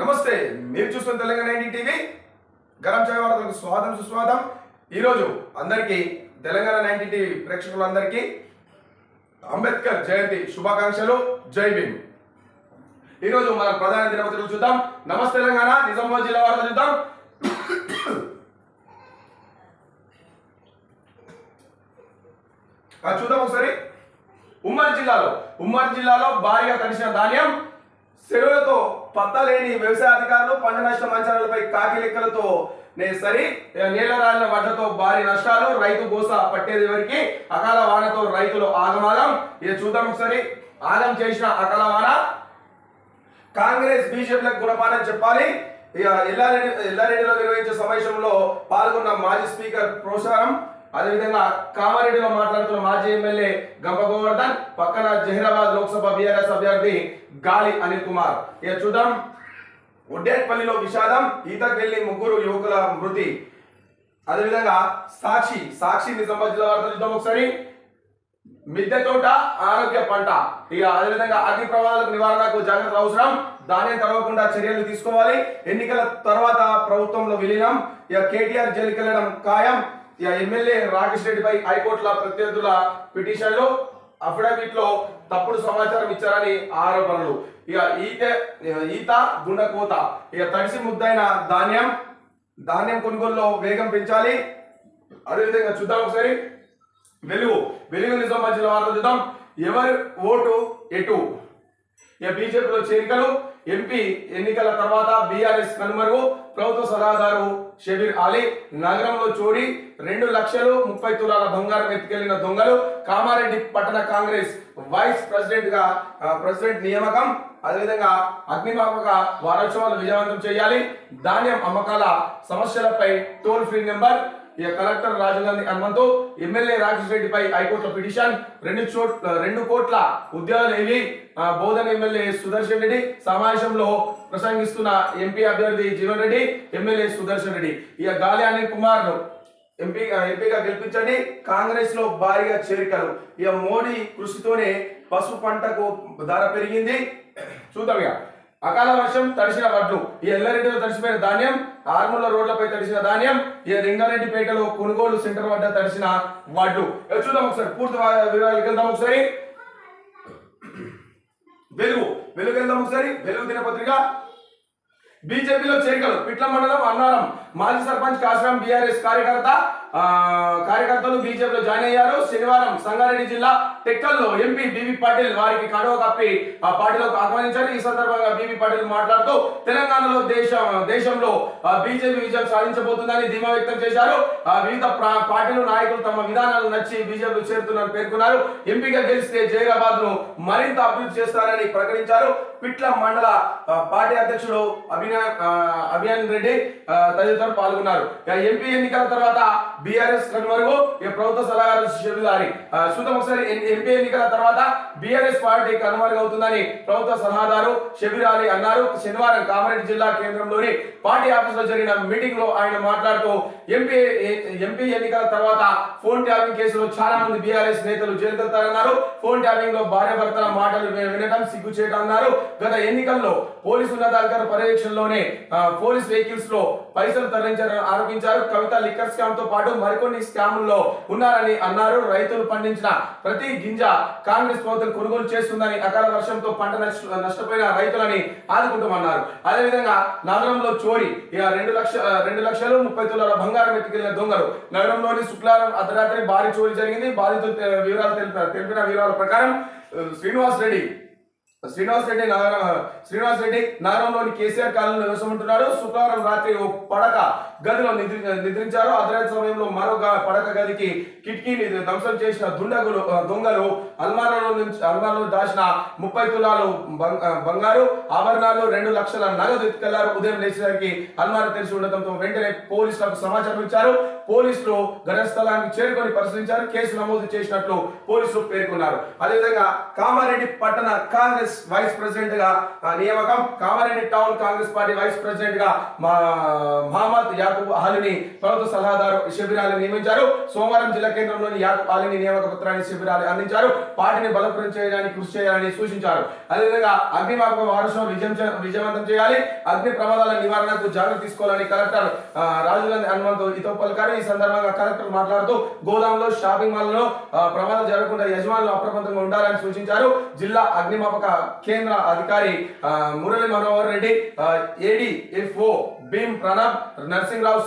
నమస్తే మీరు చూస్తున్న తెలంగాణ నైన్టీ టీవీ. గరం చాయ్ వార్తలకు స్వాగతం సుస్వాగతం. ఈరోజు అందరికీ తెలంగాణ నైన్టీ టీవీ ప్రేక్షకులందరికీ అంబేద్కర్ జయంతి శుభాకాంక్షలు. జై భీమ్. ఈరోజు మనం ప్రధాన దినపత్రికలు చూద్దాం. నమస్తే తెలంగాణ నిజామాబాద్ జిల్లా వార్తలు చూద్దాం. చూద్దాం ఒకసారి. ఉమ్మడి జిల్లాలో ఉమ్మడి జిల్లాలో భారీగా తడిసిన ధాన్యం పత్తలేని వ్యవసాయ అధికారులు పంట నష్ట మంచాలపై కాకి లెక్కలతో సరి నీళ్ళ రాలిన వడ్లతో భారీ నష్టాలు రైతు గోస పట్టేది వరకు అకాల వానతో రైతులు ఆగమాగం. ఇది చూద్దాం ఒకసారి. ఆగం చేసిన అకాల వాన. కాంగ్రెస్ బీజేపీలకు గుణపాఠం చెప్పాలి. ఇక ఎల్లారెడ్డి ఎల్లారెడ్డిలో నిర్వహించే సమావేశంలో పాల్గొన్న మాజీ స్పీకర్ ప్రోత్సాహం. అదేవిధంగా కామారెడ్డిలో మాట్లాడుతున్న మాజీ ఎమ్మెల్యే గంప గోవర్ధన్ పక్కన జహీరాబాద్ లోక్సభ బీఆర్ఎస్ అభ్యర్థి గాలి అనిల్ కుమార్. ఇక చూద్దాం. ఒడ్డేట్పల్లిలో విషాదం ఈతకు వెళ్ళి ముగ్గురు యువకుల మృతి. అదేవిధంగా సాక్షి సాక్షి నిజామాబాద్ జిల్లా వార్తలు చూద్దాం ఒకసారి. మిద్దె తోట ఆరోగ్య పంట. ఇక అదేవిధంగా అగ్ని ప్రమాదాలకు నివారణకు జాగ్రత్తలు అవసరం. ధాన్యం తడవకుండా చర్యలు తీసుకోవాలి. ఎన్నికల తర్వాత ప్రభుత్వంలో విలీనం. ఇక కేటీఆర్ జైలుకెళ్ళడం ఖాయం. ఎమ్మెల్యే రాకేష్ రెడ్డిపై హైకోర్టుల ప్రత్యర్థుల పిటిషన్లు అఫిడవిట్లో తప్పుడు సమాచారం ఇచ్చారని ఆరోపణలు. ఇక ఈత ఈత గుండెకోత ఇక తడిసి ముద్దైన ధాన్యం ధాన్యం కొనుగోలులో వేగం పెంచాలి. అదేవిధంగా చూద్దాం ఒకసారి. వెలుగు వెలుగు నిజామాబాద్ జిల్లా వార్తలు చూద్దాం. ఎవరి ఓటు ఎటు? ఇక బీజేపీలో చేరికలు. ఎంపీ ఎన్నికల తర్వాత బీఆర్ఎస్ కనుమరుగు ప్రభుత్వ సలహాదారు షబీర్ అలీ నగరంలో చోరీ రెండు లక్షలు ముప్పై తులాల బంగారం ఎత్తుకెళ్ళిన దొంగలు కామారెడ్డి పట్టణ కాంగ్రెస్ వైస్ ప్రెసిడెంట్గా ప్రెసిడెంట్ నియామకం అదేవిధంగా అగ్నిమాపక వారోత్సవాలు విజయవంతం చేయాలి. ధాన్యం అమ్మకాల సమస్యలపై టోల్ ఫ్రీ నెంబర్ ఇక కలెక్టర్ రాజీవ్ గాంధీ హనుమంతు ఎమ్మెల్యే రాజేష్ రెడ్డిపై హైకోర్టులో పిటిషన్. రెండు చోట్ల రెండు కోట్ల ఉద్యోగాలు ఏవి బోధన ఎమ్మెల్యే సుదర్శన్ రెడ్డి సమావేశంలో ప్రసంగిస్తున్న ఎంపీ అభ్యర్థి జీవన్ రెడ్డి ఎమ్మెల్యే సుదర్శన్ రెడ్డి. ఇక గాలి అనిల్ కుమార్ ఎంపీ ఎంపీగా గెలిపించండి. కాంగ్రెస్లో భారీగా చేరికలు. ఇక మోడీ కృషితోనే పసుపు పంటకు ధర పెరిగింది. చూద్దాం ఇక. అకాల వర్షం తడిసిన వడ్లు. ఈ ఎల్లారెడ్డిలో తడిసిపోయిన ధాన్యం ఆర్మూల రోడ్లపై తడిసిన ధాన్యం ఈ రింగారెడ్డిపేటలో కొనుగోలు సెంటర్ వద్ద తడిసిన వడ్లు. చూద్దాం ఒకసారి పూర్తి వివరాలు వివరాలకు వెళ్దాం ఒకసారి? వెలుగు. వెలుగు వెళ్దాం ఒకసారి. వెలుగు దినపత్రిక. బీజేపీలో చేరికలు. పిట్ల మండలం అన్నారం. మాజీ సర్పంచ్ కాశరాం బీఆర్ఎస్ కార్యకర్త కార్యకర్తలు బీజేపీలో జాయిన్ అయ్యారు. శనివారం సంగారెడ్డి జిల్లా టెక్కల్లో ఎంపీ బీబీ పాటిల్ వారికి కడవ కప్పి ఆ పార్టీలోకి ఆహ్వానించారు. ఈ సందర్భంగా బీబీ పాటిల్ మాట్లాడుతూ తెలంగాణలో దేశం దేశంలో బీజేపీ విజయం సాధించబోతుందని ధీమా వ్యక్తం చేశారు. వివిధ ప్రా- పార్టీలు నాయకులు తమ విధానాలు నచ్చి బీజేపీ చేరుతున్నారని పేర్కొన్నారు. ఎంపీగా గెలిస్తే జైరాబాద్ను మరింత అభివృద్ధి చేస్తారని ప్రకటించారు. పిట్ల మండల పార్టీ అధ్యక్షుడు అభినయ్ అభియాన్ రెడ్డి తదితరులు పాల్గొన్నారు. ఎంపీ ఎన్నికల తర్వాత బీఆర్ఎస్ కనుమరుగు ప్రభుత్వ సలహాదారు షెడ్యూలారి చూద్దాం ఒకసారి ఎంపీ ఎన్నికల తర్వాత బీఆర్ఎస్ పార్టీ కనుమరుగు అవుతుందని ప్రభుత్వ సలహాదారు షబీర్ అలీ అన్నారు. శనివారం కామారెడ్డి జిల్లా కేంద్రంలోని పార్టీ ఆఫీస్లో జరిగిన మీటింగ్లో ఆయన మాట్లాడుతూ ఎంపీ ఎంపీ ఎన్నికల తర్వాత ఫోన్ ట్యాపింగ్ కేసులో చాలా మంది బీఆర్ఎస్ నేతలు జైలుకెళ్తారన్నారు ఫోన్ ట్యాపింగ్లో భార్య భర్తల మాటలు వినటం వినడం సిగ్గు చేయడం అన్నారు. గత ఎన్నికల్లో పోలీసు ఉన్నతాధికారుల పర్యవేక్షణలోనే పోలీస్ వెహికల్స్లో పైసలు తరలించారని ఆరోపించారు. కవిత లిక్కర్ స్కామ్తో పాటు మరికొన్ని స్కాముల్లో ఉన్నారని అన్నారు. రైతులు పండించిన ప్రతి గింజ కాంగ్రెస్ ప్రభుత్వం కొనుగోలు చేస్తుందని అకాల వర్షంతో పంట నష్ట నష్టపోయిన రైతులని ఆదుకుంటామన్నారు. అదేవిధంగా నగరంలో చోరీ ఇక రెండు లక్ష రెండు లక్షలు ముప్పై తులాల బంగారం ఎత్తుకెళ్ళిన దొంగలు. నగరంలోని శుక్రవారం అర్ధరాత్రి భారీ చోరీ జరిగింది. బాధితులు వివరాలు తెలిపారు తెలిపిన వివరాల ప్రకారం శ్రీనివాస్ రెడ్డి శ్రీనివాస్ రెడ్డి నగర శ్రీనివాస్ రెడ్డి నగరంలోని కేసీఆర్ కాలనీలో నివసముంటున్నారు శుక్రవారం రాత్రి ఓ పడక గదిలో నిద్ర నిద్రించారు. అర్ధరాత్రి సమయంలో మరో పడక గదికి కిటికీని ధ్వంసం చేసిన దుండగులు దొంగలు అల్మారాలో నుంచి అల్మారాలో దాచిన ముప్పై తులాలు బంగారు ఆభరణాలు రెండు లక్షల నగదు ఎత్తుకెళ్ళారు. ఉదయం లేచేసరికి అల్మారా తెరిచి ఉండటంతో వెంటనే పోలీసులకు సమాచారం ఇచ్చారు. పోలీసులు ఘటన స్థలానికి చేరుకొని పరిశీలించారు. కేసు నమోదు చేసినట్లు పోలీసులు పేర్కొన్నారు. అదేవిధంగా కామారెడ్డి పట్టణ కాంగ్రెస్ కాంగ్రెస్ వైస్ ప్రెసిడెంట్గా నియామకం Kamareddy town Congress party vice ప్రెసిడెంట్గా మహమ్మద్ యాకూబ్ అలీని ప్రభుత్వ సలహాదారు శిబిరాలు నియమించారు. సోమవారం జిల్లా కేంద్రంలోని యాకూబ్ అలీని నియామక పత్రాన్ని శిబిరాలు అందించారు. పార్టీని బలోపేతం చేయడానికి కృషి చేయాలని సూచించారు. అదేవిధంగా అగ్నిమాపక వారసం విజయం విజయవంతం చేయాలి. అగ్ని ప్రమాదాల నివారణకు జాగ్రత్త తీసుకోవాలని కలెక్టర్ ఆ, రాజుగాంధీ హనుమంతు ఇతో పలికారు. ఈ సందర్భంగా కలెక్టర్ మాట్లాడుతూ గోదాంలో షాపింగ్ మాల్లో ప్రమాదం జరగకుండా యజమానులు అప్రమత్తంగా ఉండాలని సూచించారు. జిల్లా అగ్నిమాపక కేంద్ర అధికారి ఆ, మురళి మనోహర్ రెడ్డి ఏడి ఎఫ్ఓ భీమ్ ప్రణబ్ నర్సింగ్రావు